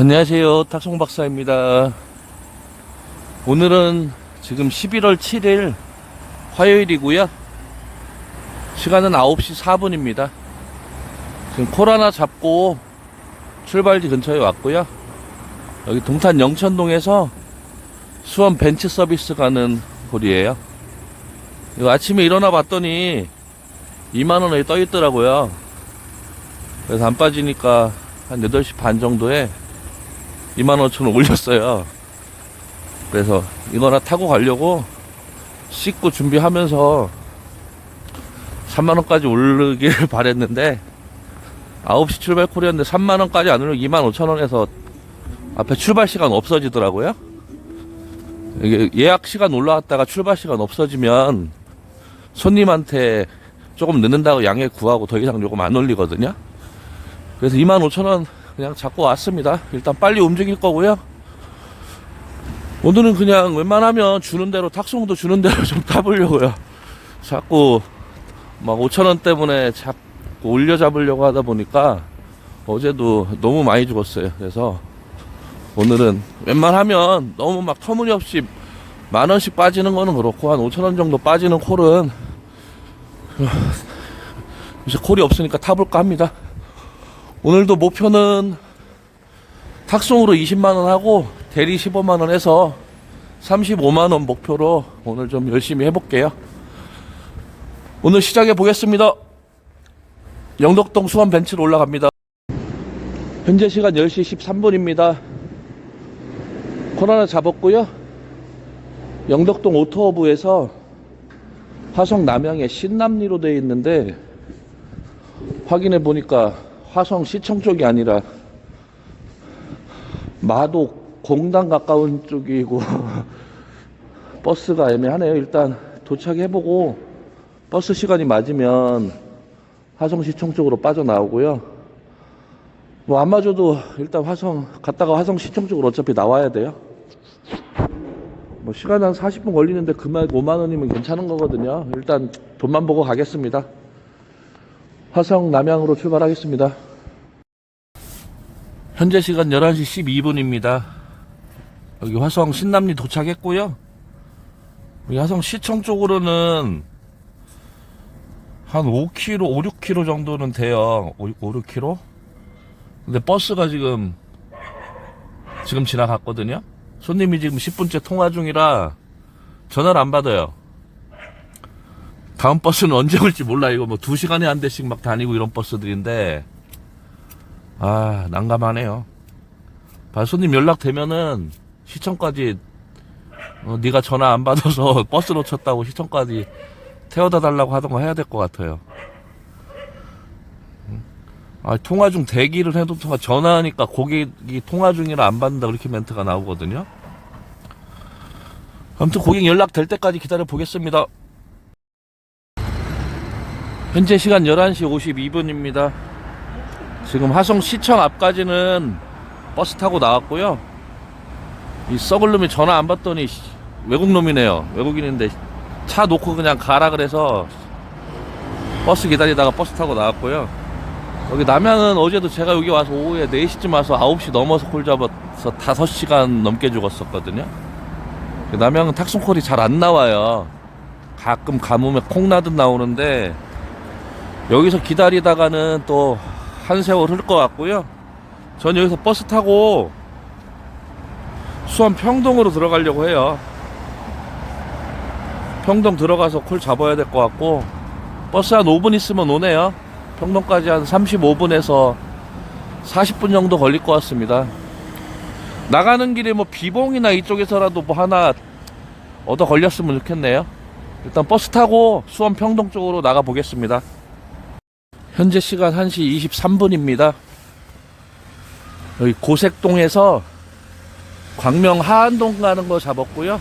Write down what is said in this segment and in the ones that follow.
안녕하세요. 탁송 박사입니다. 오늘은 지금 11월 7일 화요일이고요. 시간은 9시 4분입니다. 지금 코로나 잡고 출발지 근처에 왔고요. 여기 동탄 영천동에서 수원 벤츠 서비스 가는 곳이에요. 이거 아침에 일어나 봤더니 2만원에 떠 있더라고요. 그래서 안 빠지니까 한 8시 반 정도에 25,000원 올렸어요. 그래서 이거나 타고 가려고 씻고 준비하면서 3만원까지 오르길 바랬는데 9시 출발 콜이었는데 3만원까지 안 오르고 25,000원에서 앞에 출발 시간 없어지더라고요. 이게 예약 시간 올라왔다가 출발 시간 없어지면 손님한테 조금 늦는다고 양해 구하고 더 이상 요금 안 올리거든요. 그래서 25,000원 그냥 잡고 왔습니다. 일단 빨리 움직일 거고요. 오늘은 그냥 웬만하면 주는 대로 탁송도 주는 대로 좀 타보려고요. 자꾸 막 5,000원 때문에 자꾸 올려 잡으려고 하다 보니까 어제도 너무 많이 죽었어요. 그래서 오늘은 웬만하면 너무 막 터무니없이 만 원씩 빠지는 거는 그렇고 한 5천 원 정도 빠지는 콜은 이제 콜이 없으니까 타볼까 합니다. 오늘도 목표는 탁송으로 20만 원 하고 대리 15만 원 해서 35만 원 목표로 오늘 좀 열심히 해볼게요. 오늘 시작해 보겠습니다. 영덕동 수원 벤츠로 올라갑니다. 현재 시간 10시 13분입니다. 코로나 잡았고요. 영덕동 오토허브에서 화성 남양의 신남리로 되어 있는데 확인해 보니까 화성 시청 쪽이 아니라 마도 공단 가까운 쪽이고 버스가 애매하네요. 일단 도착해보고 버스 시간이 맞으면 화성 시청 쪽으로 빠져나오고요. 뭐 안 맞아도 일단 화성 갔다가 화성 시청 쪽으로 어차피 나와야 돼요. 뭐 시간 한 40분 걸리는데 금액 5만 원이면 괜찮은 거거든요. 일단 돈만 보고 가겠습니다. 화성 남양으로 출발하겠습니다. 현재 시간 11시 12분입니다. 여기 화성 신남리 도착했고요. 여기 화성 시청 쪽으로는 한 5km, 5, 6km 정도는 돼요. 5, 5 6km? 근데 버스가 지금 지금 지나갔거든요. 손님이 지금 10분째 통화 중이라 전화를 안 받아요. 다음 버스는 언제 올지 몰라. 이거 뭐 2시간에 한 대씩 막 다니고 이런 버스들인데 아, 난감하네요. 봐, 손님 연락되면은 시청까지 어, 네가 전화 안 받아서 버스 놓쳤다고 시청까지 태워다 달라고 하던가 해야 될 것 같아요. 아, 통화 중 대기를 해도 통화 전화하니까 고객이 통화 중이라 안 받는다 그렇게 멘트가 나오거든요. 아무튼 고객 연락 될 때까지 기다려 보겠습니다. 현재 시간 11시 52분입니다. 지금 화성 시청 앞까지는 버스 타고 나왔고요. 이 썩을 놈이 전화 안 받더니 씨, 외국 놈이네요. 외국인인데 차 놓고 그냥 가라 그래서 버스 기다리다가 버스 타고 나왔고요. 여기 남양은 어제도 제가 여기 와서 오후에 4시쯤 와서 9시 넘어서 콜 잡아서 5시간 넘게 죽었었거든요. 남양은 탁송콜이 잘 안 나와요. 가끔 가뭄에 콩나듯 나오는데 여기서 기다리다가는 또 한 세월 흘것 같고요. 전 여기서 버스 타고 수원 평동으로 들어가려고 해요. 평동 들어가서 콜 잡아야 될 것 같고 버스 한 5분 있으면 오네요. 평동까지 한 35분에서 40분 정도 걸릴 것 같습니다. 나가는 길에 뭐 비봉이나 이쪽에서라도 뭐 하나 얻어 걸렸으면 좋겠네요. 일단 버스 타고 수원 평동 쪽으로 나가 보겠습니다. 현재 시간 1시 23분입니다. 여기 고색동에서 광명 하안동 가는 거 잡았고요.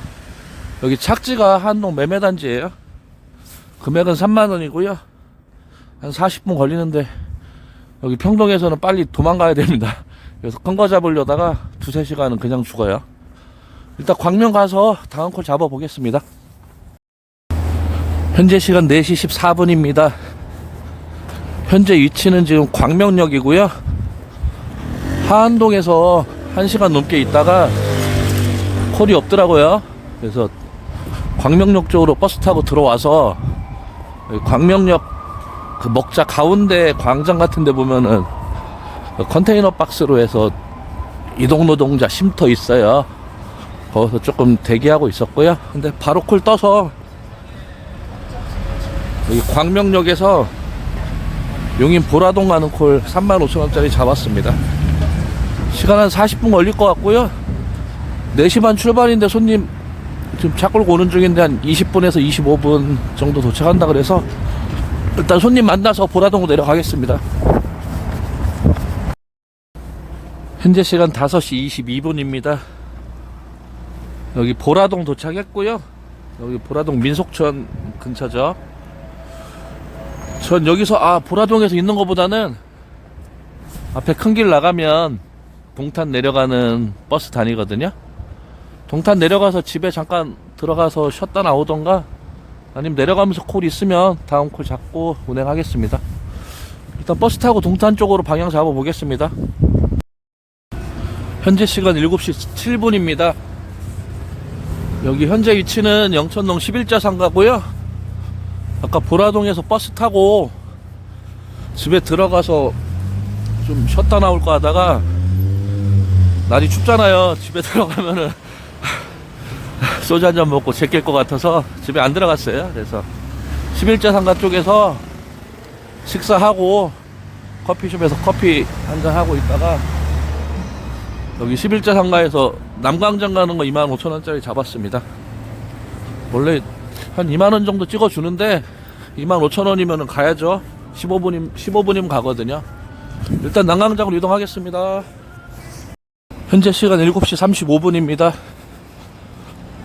여기 착지가 하안동 매매단지예요. 금액은 3만 원이고요. 한 40분 걸리는데 여기 평동에서는 빨리 도망가야 됩니다. 그래서 큰 거 잡으려다가 두세 시간은 그냥 죽어요. 일단 광명 가서 다음 콜 잡아보겠습니다. 현재 시간 4시 14분입니다. 현재 위치는 지금 광명역이고요. 하안동에서 1시간 넘게 있다가 콜이 없더라고요. 그래서 광명역 쪽으로 버스 타고 들어와서 광명역 그 먹자 가운데 광장 같은 데 보면은 그 컨테이너 박스로 해서 이동 노동자 쉼터 있어요. 거기서 조금 대기하고 있었고요. 근데 바로 콜 떠서 여기 광명역에서 용인 보라동 가는 콜 35,000원짜리 잡았습니다. 시간 한 40분 걸릴 것 같고요. 4시 반 출발인데 손님 지금 차 끌고 오는 중인데 한 20분에서 25분 정도 도착한다 그래서 일단 손님 만나서 보라동으로 내려가겠습니다. 현재 시간 5시 22분입니다. 여기 보라동 도착했고요. 여기 보라동 민속촌 근처죠. 전 여기서 아 보라동에서 있는 것보다는 앞에 큰 길 나가면 동탄 내려가는 버스 다니거든요. 동탄 내려가서 집에 잠깐 들어가서 쉬었다 나오던가 아니면 내려가면서 콜 있으면 다음 콜 잡고 운행하겠습니다. 일단 버스 타고 동탄 쪽으로 방향 잡아 보겠습니다. 현재 시간 7시 7분입니다. 여기 현재 위치는 영천동 11자 상가고요. 아까 보라동에서 버스 타고 집에 들어가서 좀 쉬었다 나올까 하다가 날이 춥잖아요. 집에 들어가면은 소주 한 잔 먹고 제낄 것 같아서 집에 안 들어갔어요. 그래서 11자 상가 쪽에서 식사하고 커피숍에서 커피 한 잔 하고 있다가 여기 11자 상가에서 남광장 가는 거 25,000원짜리 잡았습니다. 원래 한 2만원 정도 찍어주는데 25,000원이면 가야죠. 15분이면, 15분이면 가거든요. 일단 남광장으로 이동하겠습니다. 현재 시간 7시 35분입니다.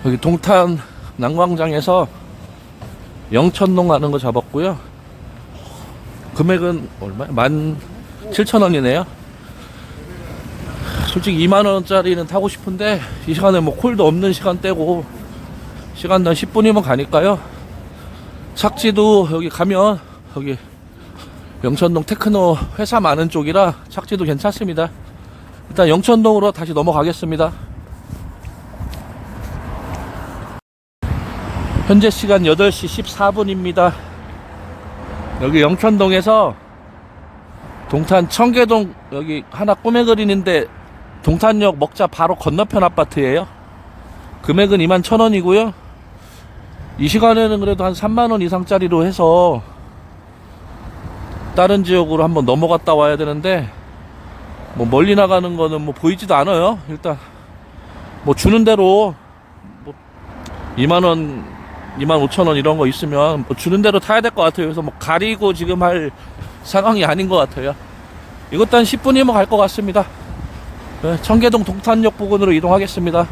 여기 동탄 난광장에서 영천동 가는 거 잡았고요. 금액은 얼마? 만 7천원이네요. 솔직히 2만원짜리는 타고 싶은데 이 시간에 뭐 콜도 없는 시간대고 시간당 10분이면 가니까요. 착지도 여기 가면 여기 영천동 테크노 회사 많은 쪽이라 착지도 괜찮습니다. 일단 영천동으로 다시 넘어가겠습니다. 현재 시간 8시 14분입니다. 여기 영천동에서 동탄 청계동 여기 하나 꾸며 그리는데 동탄역 먹자 바로 건너편 아파트예요. 금액은 2만 1천원이고요. 이 시간에는 그래도 한 3만원 이상짜리로 해서 다른 지역으로 한번 넘어갔다 와야 되는데 뭐 멀리 나가는 거는 뭐 보이지도 않아요. 일단 뭐 주는 대로 뭐 2만 원, 2만 5천 원 이런 거 있으면 뭐 주는 대로 타야 될 것 같아요. 그래서 뭐 가리고 지금 할 상황이 아닌 것 같아요. 이것도 한 10분이면 갈 것 같습니다. 네, 청계동 동탄역 부근으로 이동하겠습니다.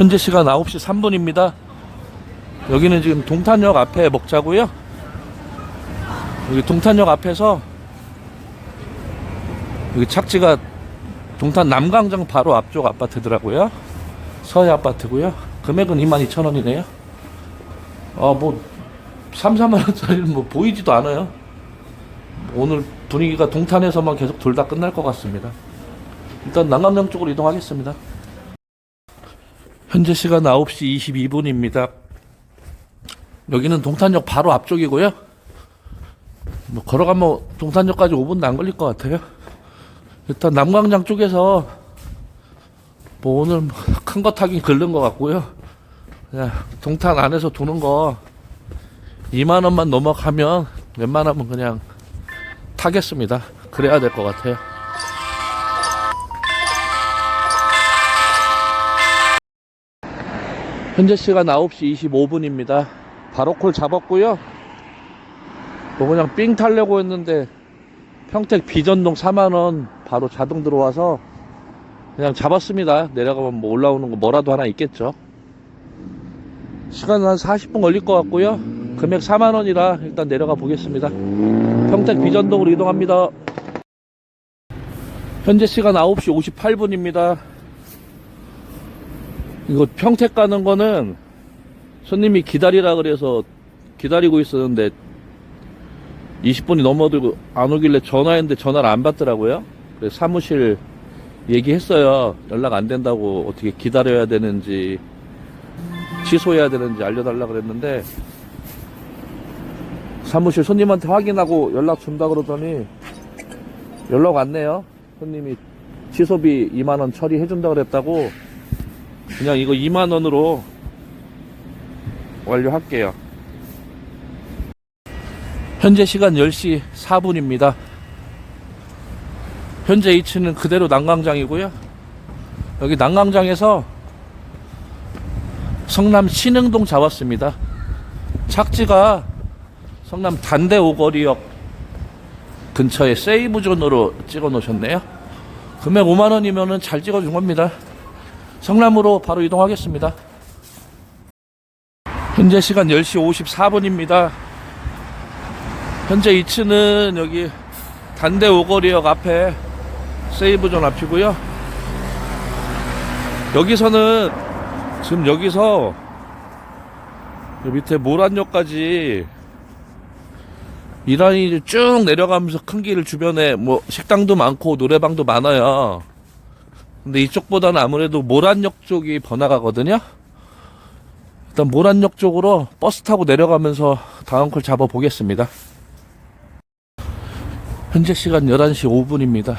현재 시간 9시 3분입니다. 여기는 지금 동탄역 앞에 먹자고요. 여기 동탄역 앞에서 여기 착지가 동탄 남광장 바로 앞쪽 아파트더라고요. 서해 아파트고요. 금액은 22,000원이네요. 아, 뭐 3, 4만 원짜리는 뭐 보이지도 않아요. 오늘 분위기가 동탄에서만 계속 돌다 끝날 것 같습니다. 일단 남광장 쪽으로 이동하겠습니다. 현재 시간 9시 22분입니다. 여기는 동탄역 바로 앞쪽이고요. 뭐 걸어가면 동탄역까지 5분도 안 걸릴 것 같아요. 일단 남광장 쪽에서 뭐 오늘 큰거 타긴 글른 것 같고요. 그냥 동탄 안에서 도는 거 2만 원만 넘어가면 웬만하면 그냥 타겠습니다. 그래야 될 것 같아요. 현재 시간 9시 25분입니다. 바로 콜 잡았고요. 뭐 그냥 삥 타려고 했는데 평택 비전동 4만원 바로 자동 들어와서 그냥 잡았습니다. 내려가면 뭐 올라오는 거 뭐라도 하나 있겠죠. 시간은 한 40분 걸릴 것 같고요. 금액 4만원이라 일단 내려가 보겠습니다. 평택 비전동으로 이동합니다. 현재 시간 9시 58분입니다. 이거 평택 가는 거는 손님이 기다리라 그래서 기다리고 있었는데 20분이 넘어들고 안 오길래 전화했는데 전화를 안 받더라고요. 그래서 사무실 얘기했어요. 연락 안 된다고 어떻게 기다려야 되는지 취소해야 되는지 알려달라 그랬는데 사무실 손님한테 확인하고 연락 준다 그러더니 연락 왔네요. 손님이 취소비 2만원 처리해준다 그랬다고 그냥 이거 2만원으로 완료할게요. 현재 시간 10시 4분입니다. 현재 위치는 그대로 난광장이고요. 여기 난광장에서 성남 신흥동 잡았습니다. 착지가 성남 단대 오거리역 근처에 세이브존으로 찍어 놓으셨네요. 금액 5만원이면은 잘 찍어 준 겁니다. 성남으로 바로 이동하겠습니다. 현재 시간 10시 54분입니다. 현재 위치는 여기 단대 오거리역 앞에 세이브존 앞이고요. 여기서는 지금 여기서 여 밑에 모란역까지 이 라인이 쭉 내려가면서 큰 길 주변에 뭐 식당도 많고 노래방도 많아요. 근데 이쪽보다는 아무래도 모란역 쪽이 번화가거든요. 일단 모란역 쪽으로 버스 타고 내려가면서 다음 콜 잡아 보겠습니다. 현재 시간 11시 5분입니다.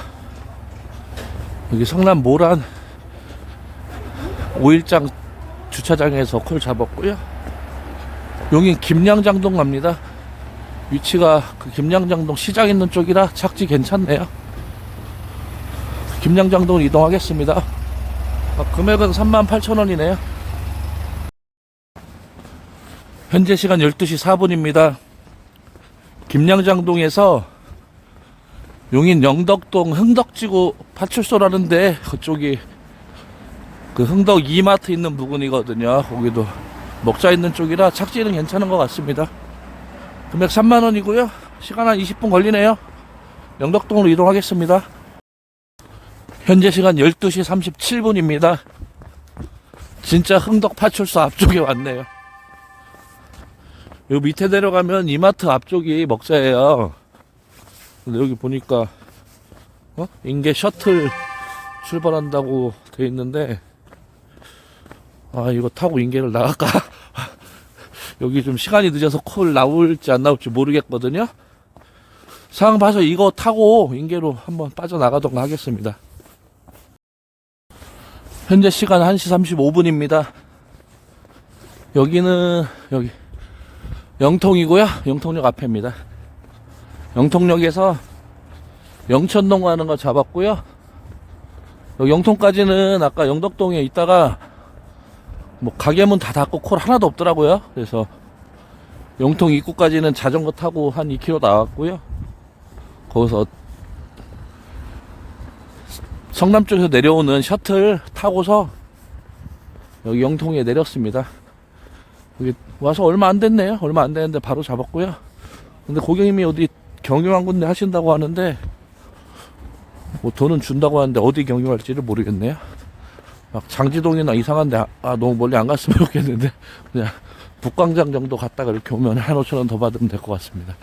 여기 성남 모란 5일장 주차장에서 콜 잡았고요. 용인 김양장동 갑니다. 위치가 그 김양장동 시장 있는 쪽이라 착지 괜찮네요. 김양장동 이동하겠습니다. 아, 금액은 38,000원이네요. 현재 시간 12시 4분입니다. 김양장동에서 용인 영덕동 흥덕지구 파출소라는데 그쪽이 그 흥덕 이마트 있는 부근이거든요. 거기도 먹자 있는 쪽이라 착지는 괜찮은 것 같습니다. 금액 3만원이고요. 시간 한 20분 걸리네요. 영덕동으로 이동하겠습니다. 현재 시간 12시 37분입니다. 진짜 흥덕 파출소 앞쪽에 왔네요. 여기 밑에 내려가면 이마트 앞쪽이 먹자예요. 근데 여기 보니까 어? 인계 셔틀 출발한다고 돼 있는데 아 이거 타고 인계를 나갈까 여기 좀 시간이 늦어서 콜 나올지 안 나올지 모르겠거든요 상황 봐서 이거 타고 인계로 한번 빠져나가던가 하겠습니다 현재 시간 1시 35분입니다 여기는 여기 영통이고요 영통역 앞에입니다 영통역에서 영천동 가는 거 잡았고요. 영통까지는 아까 영덕동에 있다가 뭐 가게 문 다 닫고 콜 하나도 없더라고요. 그래서 영통 입구까지는 자전거 타고 한 2km 나왔고요. 거기서 성남 쪽에서 내려오는 셔틀 타고서 여기 영통에 내렸습니다. 여기 와서 얼마 안 됐네요. 얼마 안 됐는데 바로 잡았고요. 근데 고객님이 어디 경유한 군데 하신다고 하는데 뭐 돈은 준다고 하는데 어디 경유할지를 모르겠네요. 막 장지동이나 이상한데 아, 아, 너무 멀리 안 갔으면 좋겠는데 그냥 북광장 정도 갔다가 이렇게 오면 한 5천 원 더 받으면 될 것 같습니다.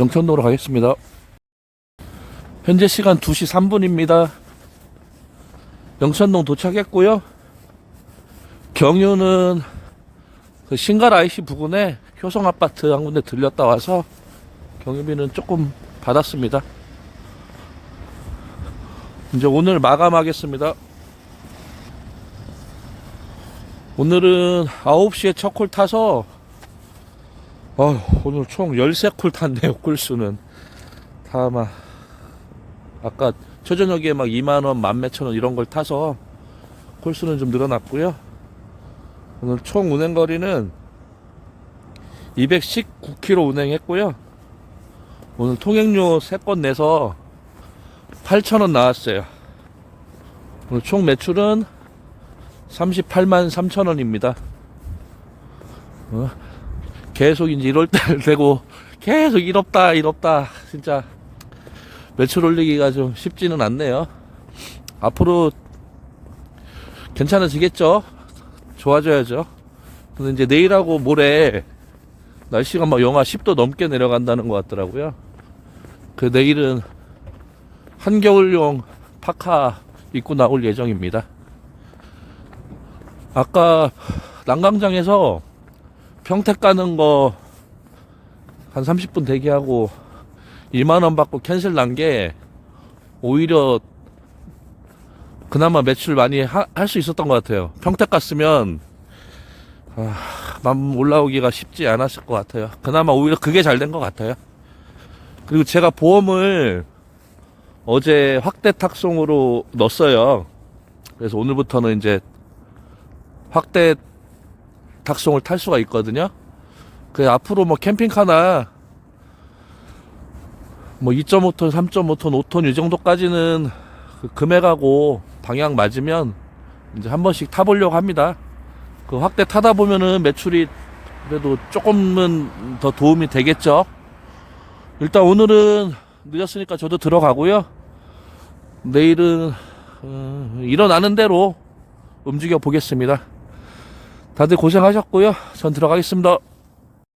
영천도로 가겠습니다. 현재 시간 2시 3분입니다. 영천동 도착했고요. 경유는 그 신갈 IC 부근에 효성 아파트 한 군데 들렸다 와서 경유비는 조금 받았습니다. 이제 오늘 마감하겠습니다. 오늘은 9시에 첫 콜 타서 어, 오늘 총 13콜 탔네요. 콜수는 다 아마 아까 초저녁에 막 2만원, 만 몇천원 이런 걸 타서 콜수는 좀 늘어났고요. 오늘 총 운행 거리는 219km 운행했고요. 오늘 통행료 3건 내서 8,000원 나왔어요. 오늘 총 매출은 38만 3천원입니다. 어? 계속 이제 1월달 되고 계속 이롭다 이롭다 진짜 매출 올리기가 좀 쉽지는 않네요. 앞으로 괜찮아지겠죠? 좋아져야죠. 근데 이제 내일하고 모레 날씨가 막 영하 10도 넘게 내려간다는 것 같더라고요. 그 내일은 한겨울용 파카 입고 나올 예정입니다. 아까 난강장에서 평택 가는 거 한 30분 대기하고 2만원 받고 캔슬 난 게 오히려 그나마 매출 많이 할 수 있었던 것 같아요. 평택 갔으면 아, 맘 올라오기가 쉽지 않았을 것 같아요. 그나마 오히려 그게 잘 된 것 같아요. 그리고 제가 보험을 어제 확대 탁송으로 넣었어요. 그래서 오늘부터는 이제 확대 탁송을 탈 수가 있거든요. 그 앞으로 뭐 캠핑카나 뭐 2.5톤, 3.5톤, 5톤 이 정도까지는 그 금액하고 방향 맞으면 이제 한 번씩 타보려고 합니다. 그 확대 타다 보면은 매출이 그래도 조금은 더 도움이 되겠죠. 일단 오늘은 늦었으니까 저도 들어가고요. 내일은 어, 일어나는 대로 움직여 보겠습니다. 다들 고생하셨고요. 전 들어가겠습니다.